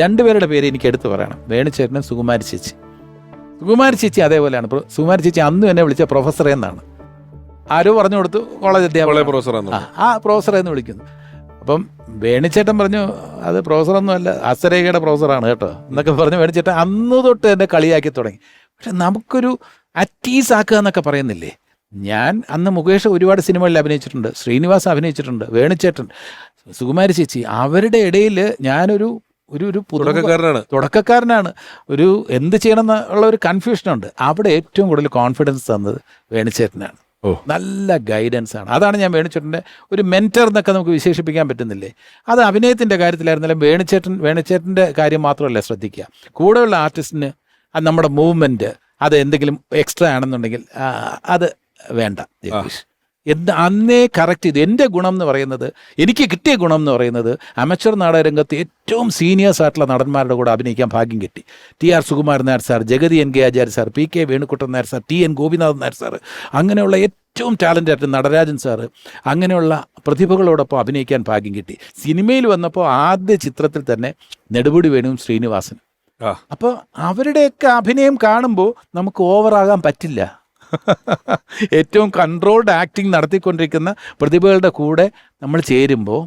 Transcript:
രണ്ടുപേരുടെ പേര് എനിക്ക് എടുത്തു പറയണം. വേണുചേട്ടനും സുകുമാരി ചേച്ചി. സുകുമാരി ചേച്ചി അതേപോലെയാണ്. സുകുമാരി ചേച്ചി അന്ന് എന്നെ വിളിച്ച പ്രൊഫസർ എന്നാണ്. ആരോ പറഞ്ഞു കൊടുത്തു കോളേജ് അധ്യാപകൻ. ആ പ്രൊഫസർ എന്ന് വിളിക്കുന്നു. അപ്പം വേണിച്ചേട്ടൻ പറഞ്ഞു അത് പ്രൊഫസറൊന്നുമല്ല അസരേഖയുടെ പ്രൊഫസറാണ് കേട്ടോ എന്നൊക്കെ പറഞ്ഞു വേണിച്ചേട്ടൻ അന്ന് തൊട്ട് എന്നെ കളിയാക്കി തുടങ്ങി. പക്ഷെ നമുക്കൊരു അറ്റീസ് ആക്കുക എന്നൊക്കെ പറയുന്നില്ലേ? ഞാൻ അന്ന് മുകേഷ് ഒരുപാട് സിനിമകളിൽ അഭിനയിച്ചിട്ടുണ്ട് ശ്രീനിവാസ് അഭിനയിച്ചിട്ടുണ്ട് വേണിച്ചേട്ടൻ സുകുമാരി ചേച്ചി. അവരുടെ ഇടയിൽ ഞാനൊരു ഒരു ഒരു തുടക്കക്കാരനാണ്. തുടക്കക്കാരനാണ്. ഒരു എന്ത് ചെയ്യണം എന്നുള്ള ഒരു കൺഫ്യൂഷനുണ്ട് അവിടെ ഏറ്റവും കൂടുതൽ കോൺഫിഡൻസ് തന്നത് വേണിച്ചേട്ടനാണ് ഓ. നല്ല ഗൈഡൻസ് ആണ്. അതാണ് ഞാൻ വേണിച്ചേട്ടന്റെ ഒരു മെന്റർ എന്നൊക്കെ നമുക്ക് വിശേഷിപ്പിക്കാൻ പറ്റുന്നില്ലേ? അത് അഭിനയത്തിന്റെ കാര്യത്തിലായിരുന്നാലും വേണിച്ചേട്ടൻ വേണിച്ചേട്ടന്റെ കാര്യം മാത്രമല്ല ശ്രദ്ധിക്കുക. കൂടെയുള്ള ആർട്ടിസ്റ്റിന് അത് നമ്മുടെ മൂവ്മെന്റ് അത് എന്തെങ്കിലും എക്സ്ട്രാ ആണെന്നുണ്ടെങ്കിൽ അത് വേണ്ട ജഗദീഷ് എന്ത് അന്നേ കറക്റ്റ് ചെയ്തു. എന്റെ ഗുണം എന്ന് പറയുന്നത് എനിക്ക് കിട്ടിയ ഗുണം എന്ന് പറയുന്നത് അമച്ചർ നാടകരംഗത്ത് ഏറ്റവും സീനിയേഴ്സ് ആയിട്ടുള്ള നടന്മാരുടെ കൂടെ അഭിനയിക്കാൻ ഭാഗ്യം കിട്ടി. T R Sukumaran Nair sir Jagathy N K Acharya sir P K Venukuttan Nair sir T N Gopinathan Nair sir അങ്ങനെയുള്ള ഏറ്റവും ടാലന്റ് ആയിട്ട് നടരാജൻ സാറ് അങ്ങനെയുള്ള പ്രതിഭകളോടൊപ്പം അഭിനയിക്കാൻ ഭാഗ്യം കിട്ടി. സിനിമയിൽ വന്നപ്പോൾ ആദ്യ ചിത്രത്തിൽ തന്നെ നെടുപടി വേണു ശ്രീനിവാസൻ അപ്പോൾ അവരുടെയൊക്കെ അഭിനയം കാണുമ്പോൾ നമുക്ക് ഓവറാകാൻ പറ്റില്ല. ഏറ്റവും കൺട്രോൾഡ് ആക്ടിങ് നടത്തിക്കൊണ്ടിരിക്കുന്ന പ്രതിഭകളുടെ കൂടെ നമ്മൾ ചേരുമ്പോൾ